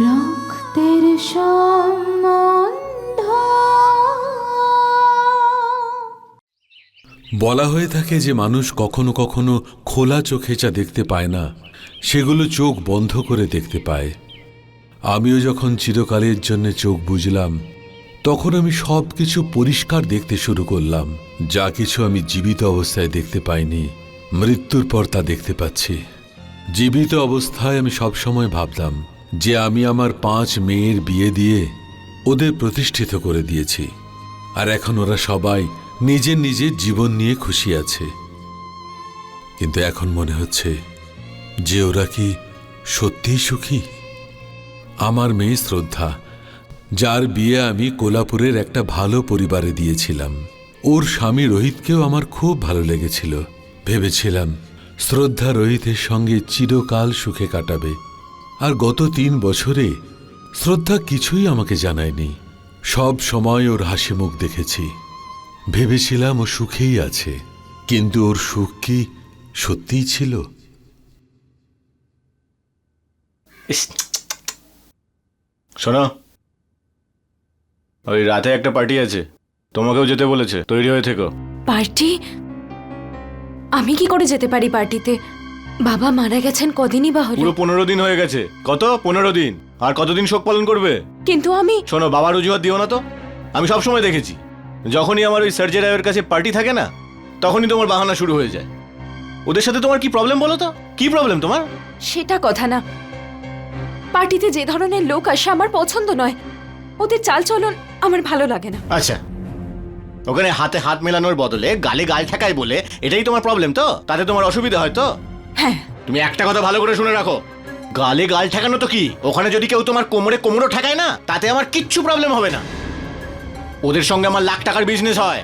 রক্তের সম্বন্ধ। বলা হয়ে থাকে যে মানুষ কখনো কখনো খোলা চোখে যা দেখতে পায় না, সেগুলো চোখ বন্ধ করে দেখতে পায়। আমিও যখন চিরকালের জন্য চোখ বুঝলাম তখন আমি সব কিছু পরিষ্কার দেখতে শুরু করলাম। যা কিছু আমি জীবিত অবস্থায় দেখতে পাইনি, মৃত্যুর পর তা দেখতে পাচ্ছি। জীবিত অবস্থায় আমি সবসময় ভাবতাম যে আমি আমার পাঁচ মেয়ের বিয়ে দিয়ে ওদের প্রতিষ্ঠিত করে দিয়েছি। আর এখন ওরা সবাই নিজের নিজের জীবন নিয়ে খুশি আছে। কিন্তু এখন মনে হচ্ছে যে ওরা কি সত্যিই সুখী? আমার মেয়ে শ্রদ্ধা, যার বিয়ে আমি কোলাপুরের একটা ভালো পরিবারে দিয়েছিলাম। ওর স্বামী রোহিতকেও আমার খুব ভালো লেগেছিল। ভেবেছিলাম শ্রদ্ধা রোহিতের সঙ্গে চিরকাল সুখে কাটাবে। আর গত তিন বছরে শ্রদ্ধা কিছুই আমাকে জানায়নি। সব সময় ওর হাসি মুখ দেখেছি। ভেবেছিলাম ও সুখেই আছে কিন্তু ওর সুখ কি সত্যিই ছিল? ইস। শোনো। ওই রাতে একটা পার্টি আছে। তোমাকেও যেতে বলেছে। তৈরি হয়ে থেকো। পার্টি? আমি কি করে যেতে পারি পার্টিতে? বাবা মারা গেছেন কদিনই বা হলো? পুরো পনেরো দিন হয়ে গেছে। কত? পনেরো দিন। আর কতদিন শোক পালন করবে? কিন্তু আমি শোনো বাবার অজুহাত দিও না তো। আমি সব সময় দেখেছি। যখনই আমার ওই সার্জে রায়ের কাছে পার্টি থাকে না তখনই তোমার বাহানা শুরু হয়ে যায়। ওদের সাথে তোমার কি প্রবলেম বলো তো? কি প্রবলেম তোমার? সেটা কথা না। পার্টিতে যে ধরনের লোক আসে আমার পছন্দ নয়। ওদের চালচলন আমার ভালো লাগে না। আচ্ছা। ওখানে হাতে হাত মেলানোর বদলে গালে গাল ঠেকায় বলে এটাই তোমার প্রবলেম তো? তাতে তোমার অসুবিধা হয় তো? হ্যাঁ। তুমি একটা কথা ভালো করে শুনে রাখো। গালে গাল ঠেকানো তো কি? ওখানে যদি কেউ তোমার কোমরে কোমরও ঠেকায় না তাতে আমার কিচ্ছু প্রবলেম হবে না। ওদের সঙ্গে আমার লাখ টাকার বিজনেস হয়।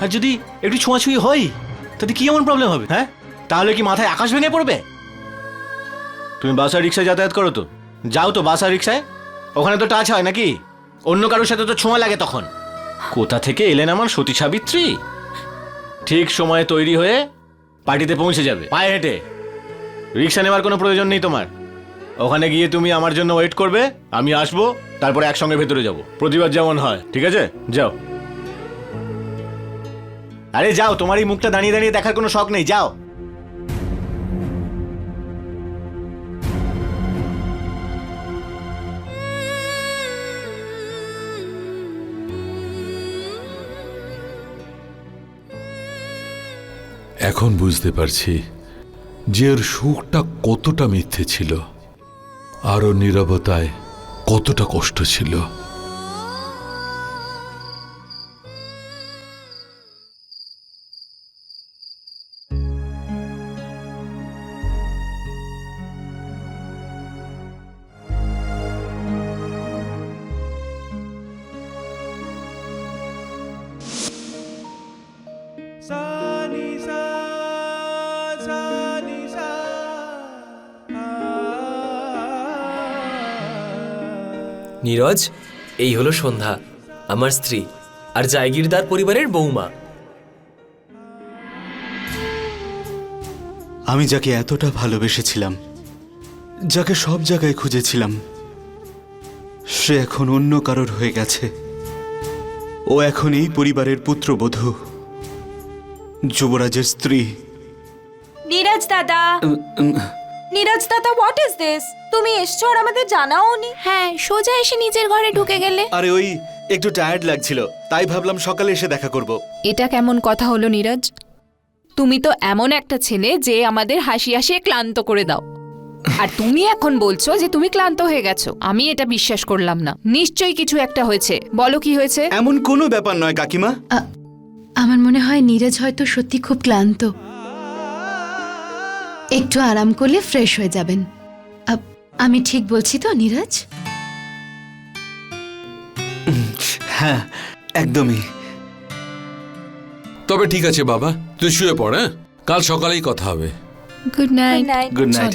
আর যদি একটু ছোঁয়াছুঁয়ি হয় তাতে কি এমন প্রবলেম হবে? হ্যাঁ? তাহলে কি মাথায় আকাশ ভেঙে পড়বে? তুমি বাস আর রিক্সায় যাতায়াত করো তো। যাও তো বাস আর রিক্সায়। ওখানে তো টাচ হয় নাকি? অন্য কারোর সাথে তো ছোঁয়া লাগে তখন। কোথা থেকে এলেন আমার সতী সাবিত্রী? ঠিক সময়ে তৈরি হয়ে পার্টিতে পৌঁছে যাবে। পায়ে হেঁটে। রিক্সা নেওয়ার কোনো প্রয়োজন নেই তোমার। ওখানে গিয়ে তুমি আমার জন্য ওয়েট করবে, আমি আসব, তারপরে একসঙ্গে ভেতরে যাব। প্রতিবাদ যেমন হয়, ঠিক আছে? যাও। আরে যাও, তোমার এই মুখটা দাঁড়িয়ে দাঁড়িয়ে দেখার কোনো শখ নেই, যাও। এখন বুঝতে পারছি যে ওর সুখটা কতটা মিথ্যে ছিল, আর ওর নীরবতায় কতটা কষ্ট ছিল। নীরজ এই হলো সন্ধ্যা আমার স্ত্রী আর জায়গিরদার পরিবারের বৌমা আমি যাকে এতটা ভালোবেসেছিলাম যাকে সব জায়গায় খুঁজেছিলাম সে এখন অন্য কারোর হয়ে গেছে। ও এখন এই পরিবারের পুত্রবধূ যুবরাজের স্ত্রী। নীরজ দাদা। নীরজ দাদা হোয়াট ইজ দিস তুমি এসছো আর আমাদের জানাও নি। হ্যাঁ সোজা এসে নিজের ঘরে ঢুকে গেলে। আরে ওই একটু টায়ার্ড লাগছিল তাই ভাবলাম সকালে এসে দেখা করব। এটা কেমন কথা হলো নীরজ? তুমি তো এমন একটা ছেলে যে আমাদের হাসি হাসিয়ে ক্লান্ত করে দাও। আর তুমি এখন বলছো যে তুমি ক্লান্ত হয়ে গেছো। আমি এটা বিশ্বাস করলাম না। নিশ্চয়ই কিছু একটা হয়েছে। বলো কি হয়েছে? এমন কোনো ব্যাপার নয় কাকিমা। আমার মনে হয় নীরজ হয়তো সত্যি খুব ক্লান্ত। একটু আরাম করলে ফ্রেশ হয়ে যাবেন। আমি ঠিক বলছি তো নীরজ? হ্যাঁ একদমই। তবে ঠিক আছে বাবা তুই শুয়ে পড় হ্যাঁ? কাল সকালেই কথা হবে। গুড নাইট গুড নাইট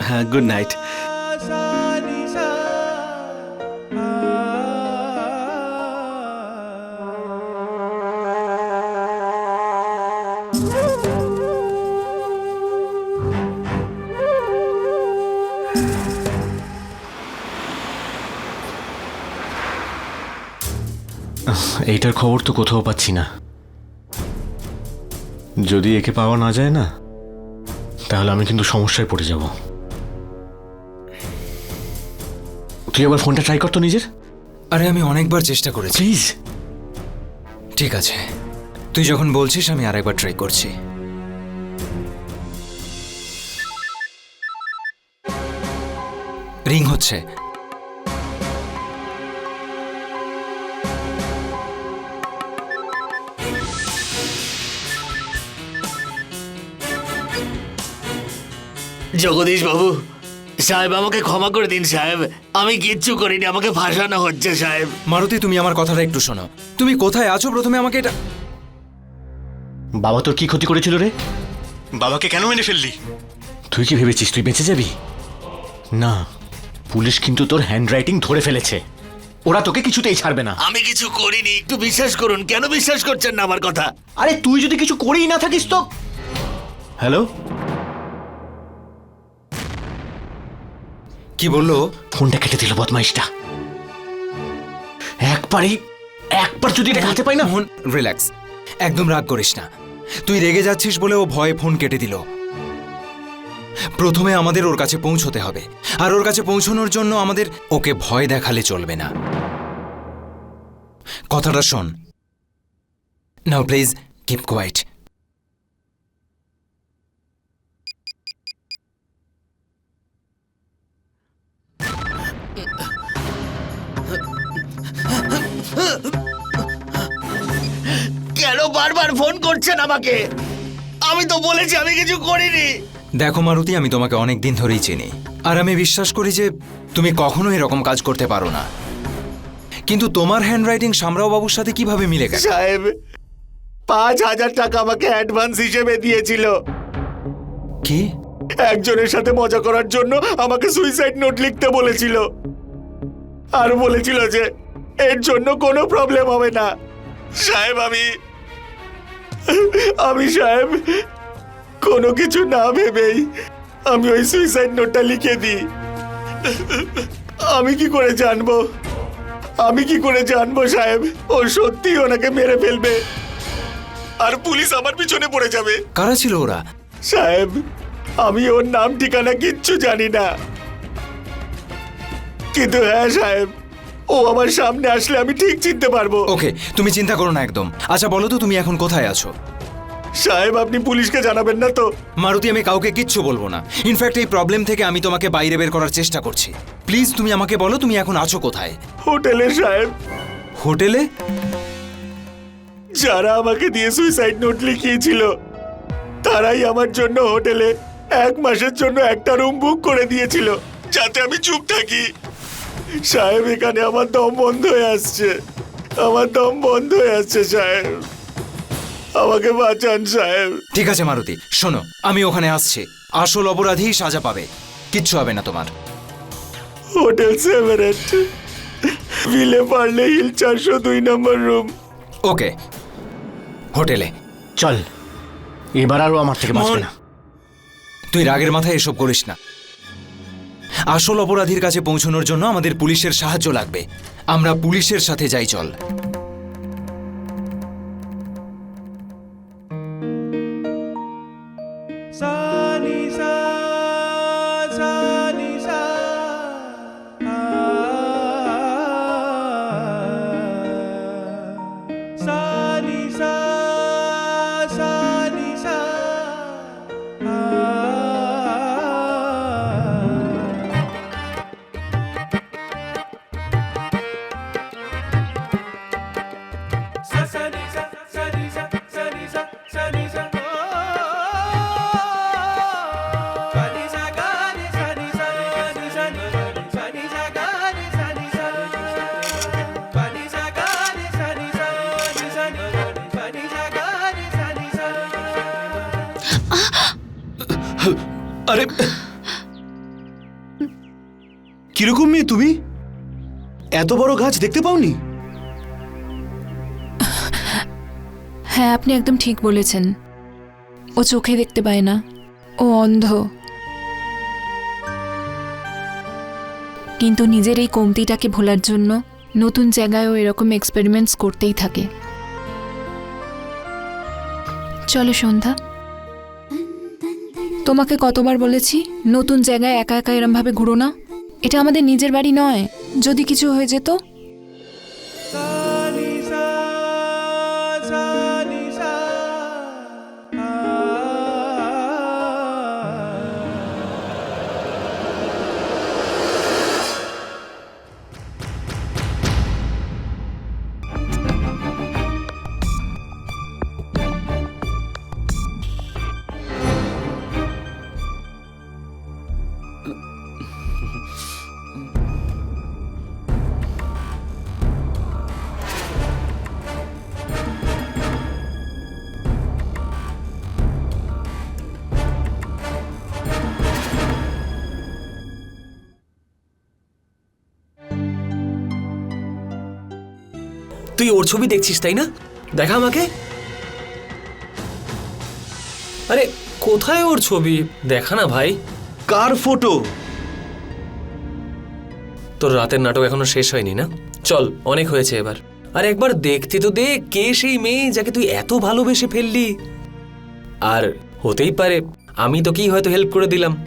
হ্যাঁ গুড নাইট এইটার খবর তো কোথাও পাচ্ছি না। যদি একে পাওয়া না যায় না তাহলে আমি কিন্তু সমস্যায় পড়ে যাব। তুই আবার ফোনটা ট্রাই কর তো নিজের। আরে আমি অনেকবার চেষ্টা করেছি। প্লিজ ঠিক আছে। তুই যখন বলছিস আমি আরেকবার ট্রাই করছি। রিং হচ্ছে। জগদীশ বাবু সাহেব আমাকে ক্ষমা করে দিন সাহেব। আমি কিচ্ছু করিনি আমাকে ফাঁসানো হচ্ছে সাহেব। মারুতি তুমি আমার কথাটা একটু শোনো। তুমি কোথায় আছো? প্রথমে আমাকে এটা বাবা তোর কি ক্ষতি করেছিল রে? বাবাকে কেন মেনে ফেললি? তুই কি ভেবেছিস তুই বেঁচে যাবি? না পুলিশ কিন্তু তোর হ্যান্ডরাইটিং ধরে ফেলেছে। ওরা তোকে কিছুতেই ছাড়বে না। আমি কিছু করিনি একটু বিশ্বাস করুন। কেন বিশ্বাস করছেন না আমার কথা? আরে তুই যদি কিছু করেই না থাকিস তো? হ্যালো কি বলল? ফোনটা কেটে দিল বদমাইশটা। একবারই একবার যদি এটা হাতে পাই না মোহন রিল্যাক্স। একদম রাগ করিস না। তুই রেগে যাচ্ছিস বলে ও ভয়ে ফোন কেটে দিল। প্রথমে আমাদের ওর কাছে পৌঁছতে হবে। আর ওর কাছে পৌঁছানোর জন্য আমাদের ওকে ভয় দেখালে চলবে না। কথাটা শোন। নাও প্লিজ কিপ কোয়াইট বারবার ফোন করছেন আমাকে। আমি তো বলেছি আমি কিছু করিনি। দেখো মারুতি আমি তোমাকে অনেক দিন ধরেই চিনি। আর আমি বিশ্বাস করি যে তুমি কখনো এরকম কাজ করতে পারো না। কিন্তু তোমার হ্যান্ডরাইটিং সামরাও বাবুর সাথে কীভাবে মিলে গেছে সাহেব পাঁচ হাজার টাকা আমাকে অ্যাডভান্স হিসেবে দিয়েছিল। কি? একজনের সাথে মজা করার জন্য আমাকে সুইসাইড নোট লিখতে বলেছিল। আর বলেছিল যে এর জন্য কোনো প্রবলেম হবে না। সাহেব আমি আমি সাহেব কোনো কিছু না ভেবেই আমি ওই সুইসাইড নোটটা লিখে দিই। আমি কি করে জানব? আমি কি করে জানব সাহেব ও সত্যি ওনাকে মেরে ফেলবে? আর পুলিশ আমার পিছনে পড়ে যাবে। কারা ছিল ওরা? সাহেব আমি ওর নাম ঠিকানা কিচ্ছু জানি না। কিন্তু হ্যাঁ সাহেব ও আমার সামনে আসলে আমি ঠিক চিনতে পারব। ওকে তুমি চিন্তা করো না একদম। আচ্ছা বলো তো তুমি এখন কোথায় আছো? সাহেব আপনি পুলিশকে জানাবেন না তো? মারুতি আমি কাউকে কিচ্ছু বলব না। ইনফ্যাক্ট এই প্রবলেম থেকে আমি তোমাকে বাইরে বের করার চেষ্টা করছি। প্লিজ তুমি আমাকে বলো তুমি এখন আছো কোথায়? হোটেলে সাহেব। হোটেলে? যারা আমাকে দিয়ে সুইসাইড নোট লিখিয়েছিল তারাই আমার জন্য হোটেলে এক মাসের জন্য একটা রুম বুক করে দিয়েছিল যাতে আমি চুপ থাকি। সাহেব এখানে আমার দম বন্ধ হয়ে আসছে। আমার দম বন্ধ হয়ে আসছে সাহেব। আমাকে বাঁচান সাহেব। ঠিক আছে মারুতি। শোনো আমি ওখানে আসছি। আসল অপরাধী সাজা পাবে। কিচ্ছু হবে না তোমার। হোটেল সেভারেট বিলে পারলে হিল চারশো দুই নম্বর রুম। ওকে। হোটেলে। চল এবার আরও আমার থেকে বাঁচবে না। তুই রাগের মাথায় এসব করিস না। আসল অপরাধীর কাছে পৌঁছানোর জন্য আমাদের পুলিশের সাহায্য লাগবে। আমরা পুলিশের সাথে যাই চল। আরে কীরকম মেয়ে তুমি? এত বড় গাছ দেখতে পাওনি? হ্যাঁ আপনি একদম ঠিক বলেছেন। ও চোখে দেখতে পায় না। ও অন্ধ। কিন্তু নিজের এই কমতিটাকে ভোলার জন্য নতুন জায়গায়ও এরকম এক্সপেরিমেন্টস করতেই থাকে। চলো সন্ধ্যা। তোমাকে কতবার বলেছি, নতুন জায়গায় একা একা এরমভাবে ঘুরো না? এটা আমাদের নিজের বাড়ি নয়। যদি কিছু হয়ে যেত ওর ছবি দেখছিস তাই না? দেখা আমাকে। আরে কোথায় ওর ছবি? দেখা না ভাই। কার ফটো? তোর রাতের নাটক এখনও শেষ হয়নি না? চল অনেক হয়েছে এবার। আর একবার দেখতে তো দেখ কে সেই মেয়ে যাকে তুই এত ভালোবেসে ফেললি। আর হতেই পারে আমি তোকেই হয়তো হেল্প করে দিলাম।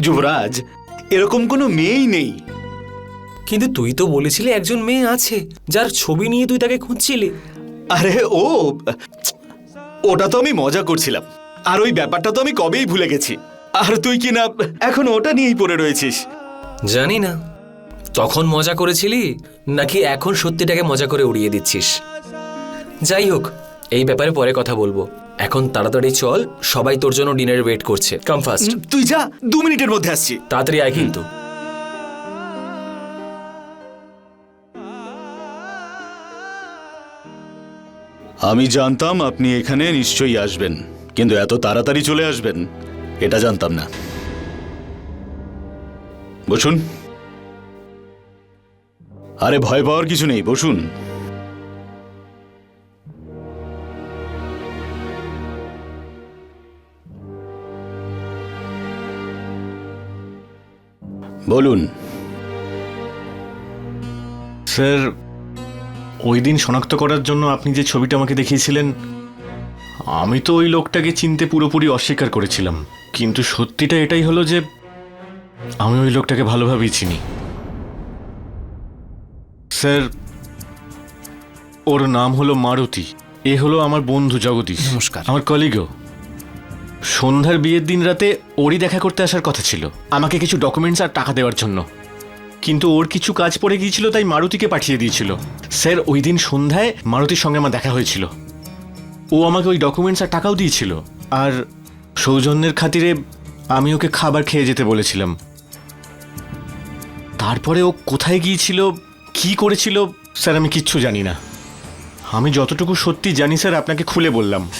যুবরাজ এরকম কোনো মেয়েই নেই। কিন্তু তুই তো বলেছিলি একজন মেয়ে আছে যার ছবি নিয়ে তুই তাকে খুঁজছিলি। আরে ও ওটা তো আমি মজা করছিলাম। আর ওই ব্যাপারটা তো আমি কবেই ভুলে গেছি। আর তুই কি না এখন ওটা নিয়েই পড়ে রয়েছিস? জানি না। তখন মজা করেছিলি নাকি এখন সত্যিটাকে মজা করে উড়িয়ে দিচ্ছিস? যাই হোক এই ব্যাপারে পরে কথা বলব। এখন তাড়াতাড়ি চল সবাই তোর জন্য ডিনারে ওয়েট করছে। কাম ফাস্ট তুই যা দু মিনিটের মধ্যে আসছি। তাড়াতাড়ি আয় কিন্তু। আমি জানতাম আপনি এখানে নিশ্চয়ই আসবেন, কিন্তু এত তাড়াতাড়ি চলে আসবেন, এটা জানতাম না। বসুন। আরে ভয় পাওয়ার কিছু নেই, বসুন। বলুন। স্যার ওই দিন শনাক্ত করার জন্য আপনি যে ছবিটা আমাকে দেখিয়েছিলেন আমি তো ওই লোকটাকে চিনতে পুরোপুরি অস্বীকার করেছিলাম। কিন্তু সত্যিটা এটাই হলো যে আমি ওই লোকটাকে ভালোভাবেই চিনি। স্যার ওর নাম হলো মারুতি। এ হলো আমার বন্ধু জগদীশ। নমস্কার। আমার কলিগও সন্ধ্যার বিয়ের দিন রাতে ওরই দেখা করতে আসার কথা ছিল। আমাকে কিছু ডকুমেন্টস আর টাকা দেওয়ার জন্য। কিন্তু ওর কিছু কাজ পড়ে গিয়েছিল, তাই মারুতিকে পাঠিয়ে দিয়েছিল। স্যার, ওই দিন সন্ধ্যায় মারুতির সঙ্গে আমার দেখা হয়েছিল। ও আমাকে ওই ডকুমেন্টস আর টাকাও দিয়েছিল। আর সৌজন্যের খাতিরে আমি ওকে খাবার খেয়ে যেতে বলেছিলাম। তারপরে ও কোথায় গিয়েছিল, কি করেছিল, স্যার, আমি কিচ্ছু জানি না। আমি যতটুকু সত্যি জানি, স্যার, আপনাকে খুলে বললাম।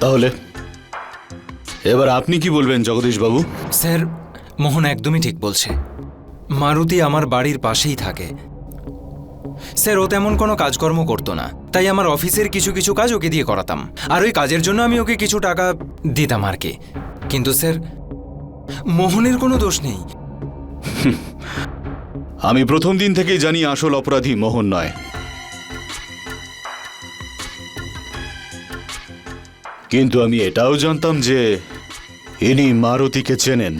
তাহলে? এবার আপনি কি বলবেন জগদীশ বাবু স্যার মোহন একদমই ঠিক বলছে। মারুতি আমার বাড়ির পাশেই থাকে। স্যার ও তেমন কোনো কাজকর্ম করতো না। তাই আমার অফিসের কিছু কিছু কাজ ওকে দিয়ে করাতাম। আর ওই কাজের জন্য আমি ওকে কিছু টাকা দিতাম আর কি। কিন্তু স্যার মোহনের কোনো দোষ নেই। আমি প্রথম দিন থেকেই জানি আসল অপরাধী মোহন নয়। কিন্তু আমি এটাও জানতাম যে ইনি মারুতিকে চেনেন।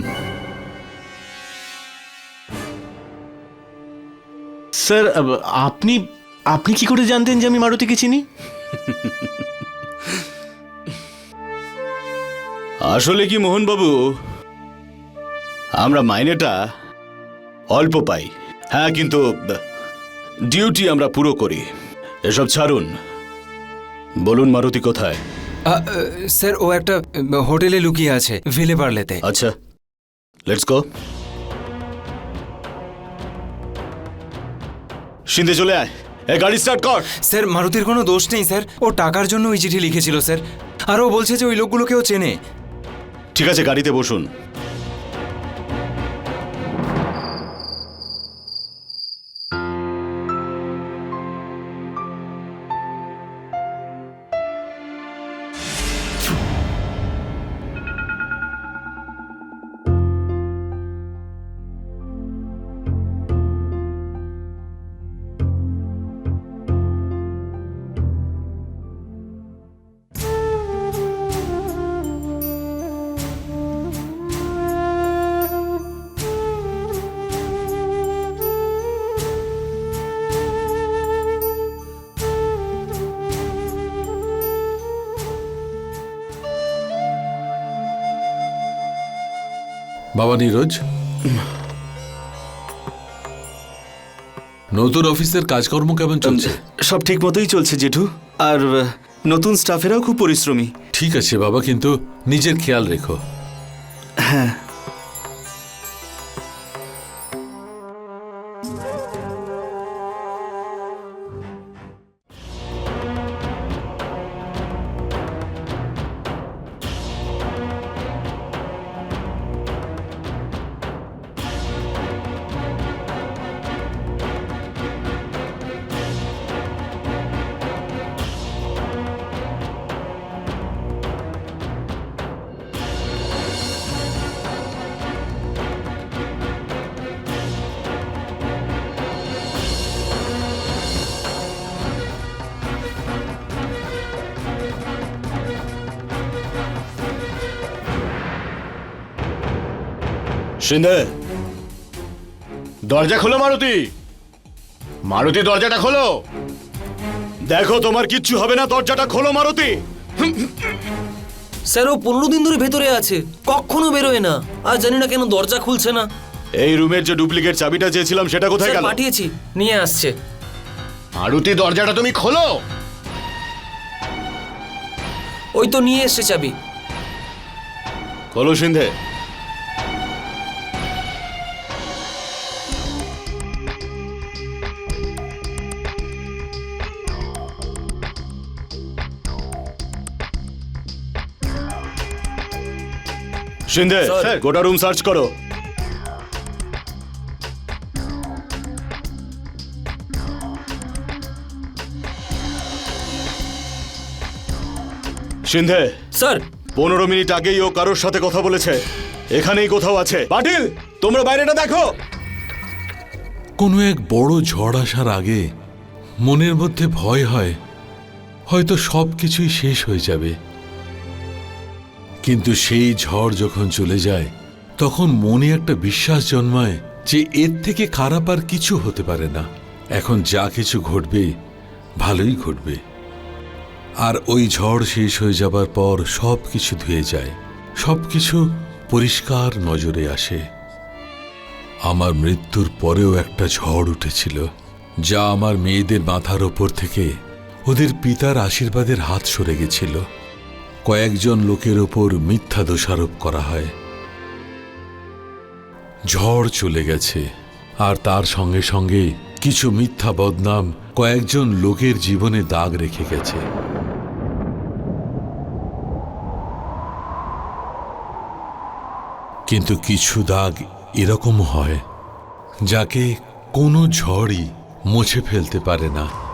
স্যার আপনি আপনি কি করে জানতেন যে আমি মারুতিকে চিনি? আসলে কি মোহনবাবু? আমরা মাইনেটা অল্প পাই। হ্যাঁ কিন্তু ডিউটি আমরা পুরো করি। এসব ছাড়ুন। বলুন মারুতি কোথায়? স্যার ও একটা হোটেলে লুকিয়ে আছে ভিলে পার্লেতে। আচ্ছা। লেটস গো সিন্ধে চলে আয়। এ গাড়ি স্টার্ট কর। স্যার মারুতির কোনো দোষ নেই স্যার। ও টাকার জন্য ওই চিঠি লিখেছিল স্যার। আর ও বলছে যে ওই লোকগুলোকেও চেনে। ঠিক আছে গাড়িতে বসুন। বাবা নীরজ? নতুন অফিসের কাজকর্ম কেমন চলছে? সব ঠিক মতোই চলছে জেঠু। আর নতুন স্টাফেরাও খুব পরিশ্রমী। ঠিক আছে বাবা কিন্তু নিজের খেয়াল রেখো। হ্যাঁ। সিন্ধে দরজা খোলো মারুতি। মারুতি দরজাটা খোলো। দেখো তোমার কিচ্ছু হবে না দরজাটা খোলো মারুতি। স্যার ও পনেরো দিন ধরে ভেতরে আছে কখনো বেরোয় না। আর জানি না কেন দরজা খুলছে না। এই রুমের যে ডুপ্লিকেট চাবিটা চেয়েছিলাম সেটা কোথায় গেল? পাঠিয়েছি নিয়ে আসছে। মারুতি দরজাটা তুমি খোলো। ওই তো নিয়ে এসছে চাবি। খোলো সিন্ধে সিন্ধে স্যার। গোটা রুম সার্চ করো সিন্ধে স্যার পনেরো মিনিট আগেই ও কারোর সাথে কথা বলেছে। এখানেই কোথাও আছে। পাটিল তোমরা বাইরেটা দেখো। কোনো এক বড় ঝড় আসার আগে মনের মধ্যে ভয় হয়। হয়তো সব কিছুই শেষ হয়ে যাবে। কিন্তু সেই ঝড় যখন চলে যায়, তখন মনে একটা বিশ্বাস জন্মায় যে এর থেকে খারাপ আর কিছু হতে পারে না। এখন যা কিছু ঘটবে, ভালোই ঘটবে। আর ওই ঝড় শেষ হয়ে যাবার পর সব কিছু ধুয়ে যায় সব কিছু পরিষ্কার নজরে আসে। আমার মৃত্যুর পরেও একটা ঝড় উঠেছিল, যা আমার মেয়েদের মাথার ওপর থেকে ওদের পিতার আশীর্বাদের হাত সরে গেছিল। কয়েকজন লোকের ওপর মিথ্যা দোষারোপ করা হয়। ঝড় চলে গেছে, আর তার সঙ্গে সঙ্গে কিছু মিথ্যা বদনাম কয়েকজন লোকের জীবনে দাগ রেখে গেছে। কিন্তু কিছু দাগ এরকম হয়, যাকে কোনো ঝড়ই মুছে ফেলতে পারে না।